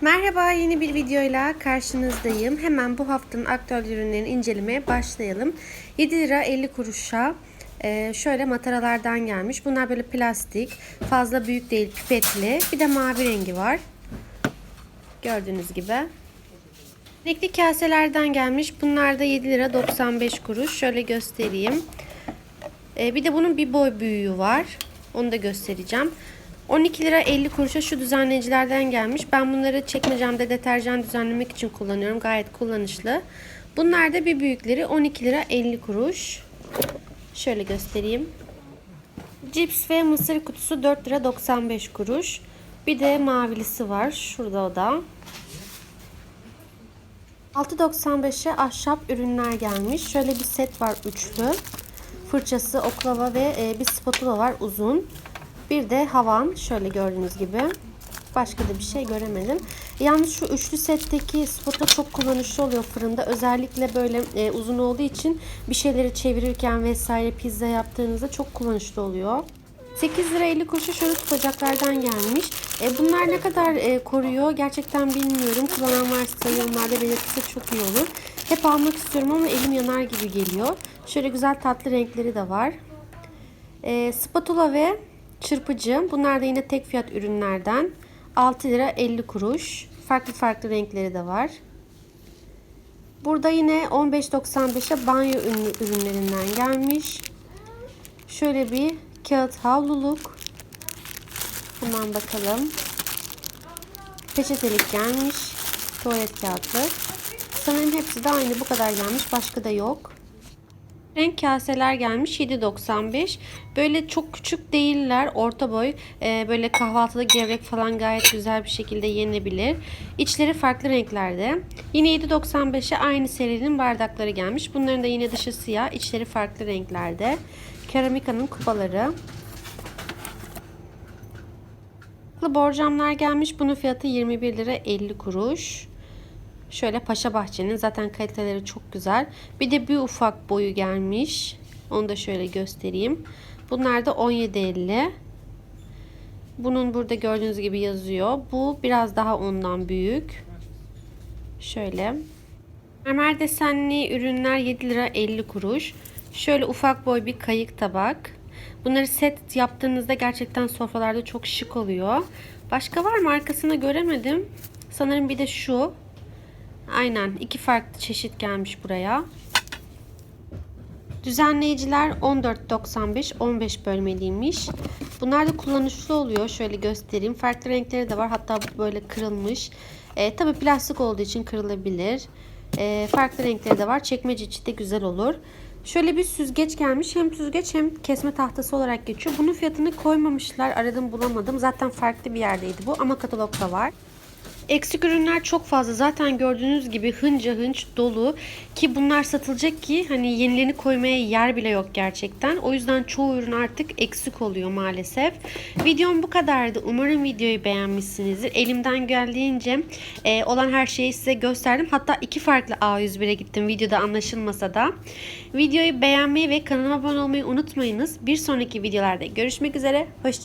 Merhaba yeni bir videoyla karşınızdayım. Hemen bu haftanın aktüel ürünlerini incelemeye başlayalım. 7 lira 50 kuruşa e, şöyle mataralardan gelmiş. Bunlar böyle plastik. Fazla büyük değil pipetli. Bir de mavi rengi var. Gördüğünüz gibi. Renkli kaselerden gelmiş. Bunlar da 7 lira 95 kuruş. Şöyle göstereyim. E, bir de bunun bir boy büyüğü var. Onu da göstereceğim. 12 lira 50 kuruşa şu düzenleyicilerden gelmiş. Ben bunları çekmecemde deterjan düzenlemek için kullanıyorum. Gayet kullanışlı. Bunlar da bir büyükleri 12 lira 50 kuruş. Şöyle göstereyim. Cips ve mısır kutusu 4 lira 95 kuruş. Bir de mavilisi var. Şurada o da. 6.95'e ahşap ürünler gelmiş. Şöyle bir set var üçlü. Fırçası, oklava ve e, bir spatula var uzun. Bir de havan şöyle gördüğünüz gibi. Başka da bir şey göremedim. Yalnız şu üçlü setteki spatula çok kullanışlı oluyor fırında. Özellikle böyle e, uzun olduğu için bir şeyleri çevirirken vesaire pizza yaptığınızda çok kullanışlı oluyor. 8 lira 50 kuruşa şöyle tutacaklardan gelmiş. E, bunlar ne kadar e, koruyor gerçekten bilmiyorum. Kullanan varsa yorumlarda belirtirse çok iyi olur. Hep almak istiyorum ama elim yanar gibi geliyor. Şöyle güzel tatlı renkleri de var. E, spatula ve çırpıcı. Bunlar da yine tek fiyat ürünlerden. 6 lira 50 kuruş. Farklı farklı renkleri de var. Burada yine 15.95'e banyo ürünlerinden gelmiş. Şöyle bir kağıt havluluk. Hemen bakalım. Peçetelik gelmiş. Tuvalet kağıtlı. Sanırım hepsi de aynı bu kadar gelmiş. Başka da yok. Renk kaseler gelmiş 7.95. Böyle çok küçük değiller. Orta boy. Ee, böyle kahvaltıda gevrek falan gayet güzel bir şekilde yenebilir. İçleri farklı renklerde. Yine 7.95'e aynı serinin bardakları gelmiş. Bunların da yine dışı siyah. içleri farklı renklerde. Keramika'nın kupaları. Borcamlar gelmiş. Bunun fiyatı 21 lira 50 kuruş. Şöyle Paşa Bahçe'nin zaten kaliteleri çok güzel. Bir de bir ufak boyu gelmiş. Onu da şöyle göstereyim. Bunlar da 17.50. Bunun burada gördüğünüz gibi yazıyor. Bu biraz daha ondan büyük. Şöyle. Mermer desenli ürünler 7 lira 50 kuruş. Şöyle ufak boy bir kayık tabak. Bunları set yaptığınızda gerçekten sofralarda çok şık oluyor. Başka var mı? Arkasını göremedim. Sanırım bir de şu. Aynen iki farklı çeşit gelmiş buraya. Düzenleyiciler 14.95 15 bölmeliymiş. Bunlar da kullanışlı oluyor. Şöyle göstereyim. Farklı renkleri de var. Hatta böyle kırılmış. E, tabii plastik olduğu için kırılabilir. E, farklı renkleri de var. Çekmece içi de güzel olur. Şöyle bir süzgeç gelmiş. Hem süzgeç hem kesme tahtası olarak geçiyor. Bunun fiyatını koymamışlar. Aradım bulamadım. Zaten farklı bir yerdeydi bu ama katalogda var. Eksik ürünler çok fazla. Zaten gördüğünüz gibi hınca hınç dolu ki bunlar satılacak ki hani yenilerini koymaya yer bile yok gerçekten. O yüzden çoğu ürün artık eksik oluyor maalesef. Videom bu kadardı. Umarım videoyu beğenmişsinizdir. Elimden geldiğince e, olan her şeyi size gösterdim. Hatta iki farklı A101'e gittim videoda anlaşılmasa da. Videoyu beğenmeyi ve kanalıma abone olmayı unutmayınız. Bir sonraki videolarda görüşmek üzere. Hoşçakalın.